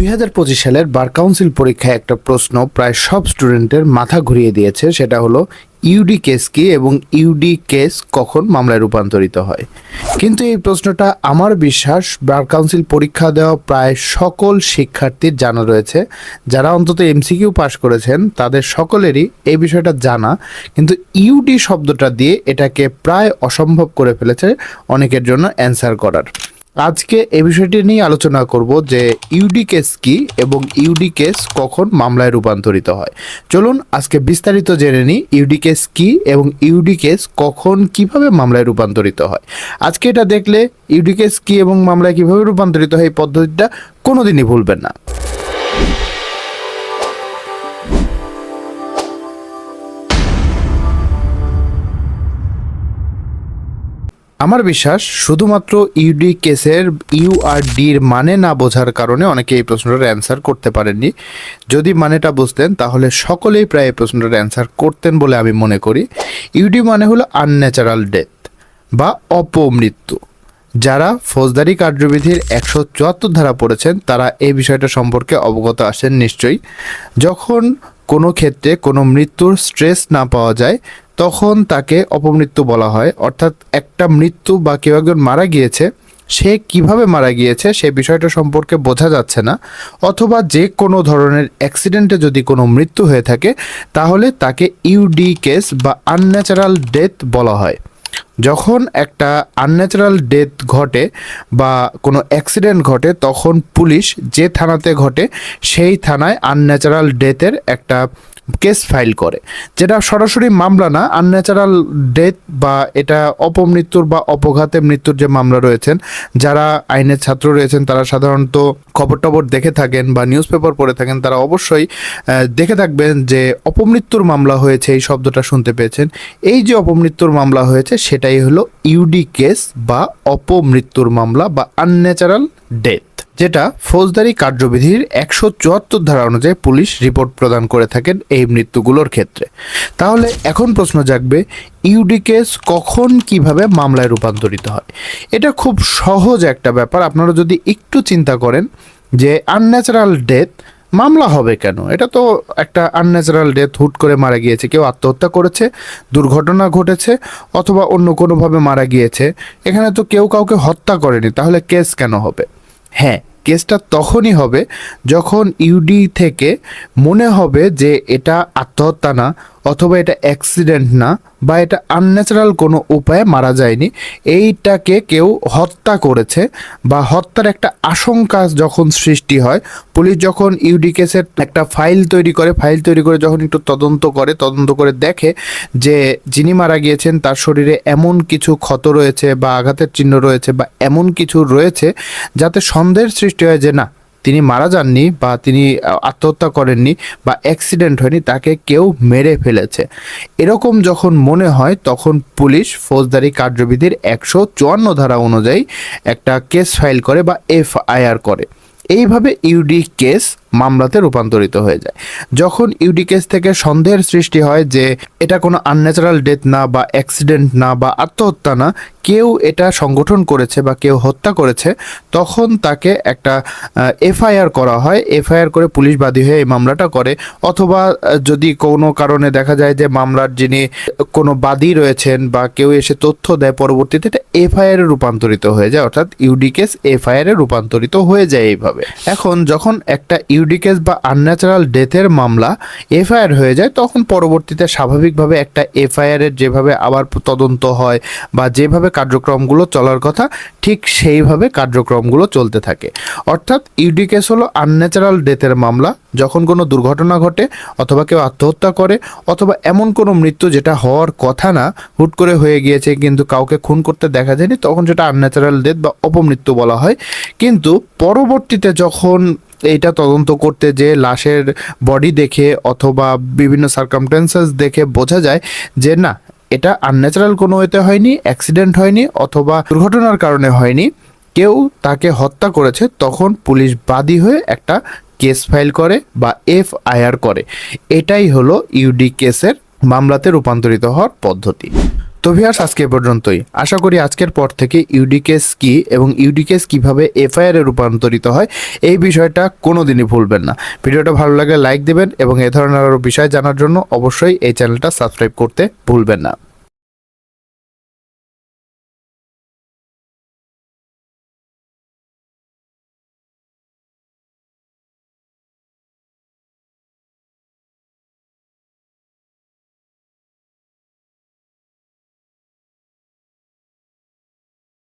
দুই হাজার পঁচিশ সালের বার কাউন্সিল পরীক্ষায় একটা প্রশ্ন প্রায় সব স্টুডেন্টের মাথা ঘুরিয়ে দিয়েছে, সেটা হলো, ইউডি কেস কি এবং ইউডি কেস কখন মামলায় রূপান্তরিত হয়? কিন্তু এই প্রশ্নটা আমার বিশ্বাস, বার কাউন্সিল পরীক্ষা দেওয়া প্রায় সকল শিক্ষার্থীর জানা রয়েছে। যারা অন্তত এমসিকিউ পাশ করেছেন, তাদের সকলেরই এই বিষয়টা জানা। কিন্তু ইউডি শব্দটা দিয়ে এটাকে প্রায় অসম্ভব করে ফেলেছে অনেকের জন্য অ্যান্সার করার। আজকে এ বিষয়টি নিয়ে আলোচনা করব যে ইউডি কেস কি এবং ইউডি কেস কখন মামলায় রূপান্তরিত হয়। চলুন আজকে বিস্তারিত জেনে নিই ইউডি কেস কি এবং ইউডি কেস কখন কীভাবে মামলায় রূপান্তরিত হয়। আজকে এটা দেখলে ইউডি কেস কি এবং মামলায় কীভাবে রূপান্তরিত হয় এই পদ্ধতিটা কোনোদিনই ভুলবেন না। আমার বিশ্বাস শুধুমাত্র ইউডি কেসের ইউ ইউআরডির মানে না বোঝার কারণে অনেকে এই প্রশ্নটার অ্যান্সার করতে পারেননি। যদি মানেটা বুঝতেন, তাহলে সকলেই প্রায় এই প্রশ্নটার অ্যান্সার করতেন বলে আমি মনে করি। ইউডি মানে হলো আনন্যাচারাল ডেথ বা অপমৃত্যু। যারা ফৌজদারি কার্যবিধির একশো চুয়াত্তর ধারা পড়েছেন, তারা এই বিষয়টা সম্পর্কে অবগত আসেন নিশ্চয়ই। যখন কোনো ক্ষেত্রে কোনো মৃত্যুর স্ট্রেস না পাওয়া যায় তখন তাকে অপমৃত্যু বলা হয়। অর্থাৎ একটা মৃত্যু বা কেউ একজন মারা গিয়েছে, সে কীভাবে মারা গিয়েছে সে বিষয়টা সম্পর্কে বোঝা যাচ্ছে না। অথবা যে কোনো ধরনের অ্যাক্সিডেন্টে যদি কোনো মৃত্যু হয়ে থাকে, তাহলে তাকে ইউডি কেস বা আনন্যাচারাল ডেথ বলা হয়। যখন একটা আনন্যাচারাল ডেথ ঘটে বা কোনো অ্যাক্সিডেন্ট ঘটে, তখন পুলিশ যে থানাতে ঘটে, সেই থানায় আনন্যাচারাল ডেথের একটা কেস ফাইল করে। যেটা সরাসরি মামলা না, আনন্যাচারাল ডেথ বা এটা অপমৃত্যুর বা অপঘাতে মৃত্যুর যে মামলা রয়েছেন, যারা আইনের ছাত্র রয়েছেন, তারা সাধারণত খবর টবর দেখে থাকেন বা নিউজ পেপার পড়ে থাকেন, তারা অবশ্যই দেখে থাকবেন যে অপমৃত্যুর মামলা হয়েছে এই শব্দটা শুনতে পেয়েছেন। এই যে অপমৃত্যুর মামলা হয়েছে, সেটাই হলো ইউডি কেস বা অপমৃত্যুর মামলা বা আনন্যাচারাল ডেথ। যেটা ফৌজদারি কার্যবিধির একশো চুয়াত্তর ধারা অনুযায়ী পুলিশ রিপোর্ট প্রদান করে থাকেন এই মৃত্যুগুলোর ক্ষেত্রে। তাহলে এখন প্রশ্ন জাগবে, ইউডি কেস কখন কীভাবে মামলায় রূপান্তরিত হয়? এটা খুব সহজ একটা ব্যাপার, আপনারা যদি একটু চিন্তা করেন যে আনন্যাচারাল ডেথ মামলা হবে কেন? এটা তো একটা আনন্যাচারাল ডেথ, হুট করে মারা গিয়েছে, কেউ আত্মহত্যা করেছে, দুর্ঘটনা ঘটেছে, অথবা অন্য কোনোভাবে মারা গিয়েছে, এখানে তো কেউ কাউকে হত্যা করেনি, তাহলে কেস কেন হবে? হ্যাঁ কেসটা তখনই হবে যখন ইউডি থেকে মনে হবে যে এটা আত্মহত্যা না অথবা এটা অ্যাক্সিডেন্ট না বা এটা আনন্যাচারাল কোনো উপায়ে মারা যায়নি, এইটাকে কেউ হত্যা করেছে বা হত্যার একটা আশঙ্কা যখন সৃষ্টি হয়, পুলিশ যখন ইউডি কেসের একটা ফাইল তৈরি করে ফাইল তৈরি করে যখন একটু তদন্ত করে তদন্ত করে দেখে যে যিনি মারা গিয়েছেন তার শরীরে এমন কিছু ক্ষত রয়েছে বা আঘাতের চিহ্ন রয়েছে বা এমন কিছু রয়েছে যাতে সন্দেহের সৃষ্টি হয় যে না তিনি মারা যাননি বা তিনি আত্মহত্যা করেননি বা অ্যাক্সিডেন্ট হয়নি, তাকে কেউ মেরে ফেলেছে। এরকম যখন মনে হয়, তখন পুলিশ ফৌজদারি কার্যবিধির একশো চুয়ান্ন ধারা অনুযায়ী একটা কেস ফাইল করে বা এফআইআর করে। এইভাবে ইউডি কেস মামলাতে রূপান্তরিত হয়ে যায়। যখন ইউডি কেস থেকে সন্দেহের সৃষ্টি হয় যে এটা কোনো আনন্যাচারাল ডেথ না বা অ্যাক্সিডেন্ট না বা আত্মহত্যা না, কেউ এটা সংগঠন করেছে বা কেউ হত্যা করেছে, তখন তাকে একটা এফআইআর করা হয়। এফআইআর করে পুলিশ বাদী হয়ে এই মামলাটা করে। অথবা যদি কোনো কারণে দেখা যায় যে মামলার যিনি কোনো বাদী রয়েছেন বা কেউ এসে তথ্য দেয় পরবর্তীতে, এটা এফআইআর রূপান্তরিত হয়ে যায়। অর্থাৎ ইউডি কেস এফআইআর রূপান্তরিত হয়ে যায় এইভাবে। এখন যখন একটা কেস বা আনন্যাচারাল ডেথের মামলা এফআইআর হয়ে যায়, তখন পরবর্তীতে স্বাভাবিকভাবে একটা এফআইআর এর যেভাবে আবার তদন্ত হয় বা যেভাবে কার্যক্রমগুলো চলার কথা, ঠিক সেইভাবে কার্যক্রমগুলো চলতে থাকে। অর্থাৎ ইউডি কেস হলো আনন্যাচারাল ডেথের মামলা, যখন কোনো দুর্ঘটনা ঘটে অথবা কেউ আত্মহত্যা করে অথবা এমন কোনো মৃত্যু যেটা হওয়ার কথা না, হুট করে হয়ে গিয়েছে কিন্তু কাউকে খুন করতে দেখা যায়নি, তখন সেটা আনন্যাচারাল ডেথ বা অপমৃত্যু বলা হয়। কিন্তু পরবর্তীতে যখন এইটা তদন্ত করতে যে লাশের বডি দেখে অথবা বিভিন্ন সার্কামটেন্সেস দেখে বোঝা যায় যে না, এটা আনন্যাচারাল কোনো ওয়েতে হয়নি অ্যাক্সিডেন্ট হয়নি অথবা দুর্ঘটনার কারণে হয়নি। কেউ তাকে হত্যা করেছে, তখন পুলিশ বাদী হয়ে একটা কেস ফাইল করে বা এফআইআর করে। এটাই হলো ইউডি কেসের মামলাতে রূপান্তরিত হওয়ার পদ্ধতি। তো ভিয়ার্স আজকে পর্যন্তই। আশা করি আজকের পর থেকে ইউডিকেস কি এবং ইউডিকেস কীভাবে এফআইআর রূপান্তরিত হয়। এই বিষয়টা কোনোদিনই ভুলবেন না। ভিডিওটা ভালো লাগলে লাইক দেবেন এবং এ ধরনের আরও বিষয় জানার জন্য অবশ্যই এই চ্যানেলটা সাবস্ক্রাইব করতে ভুলবেন না।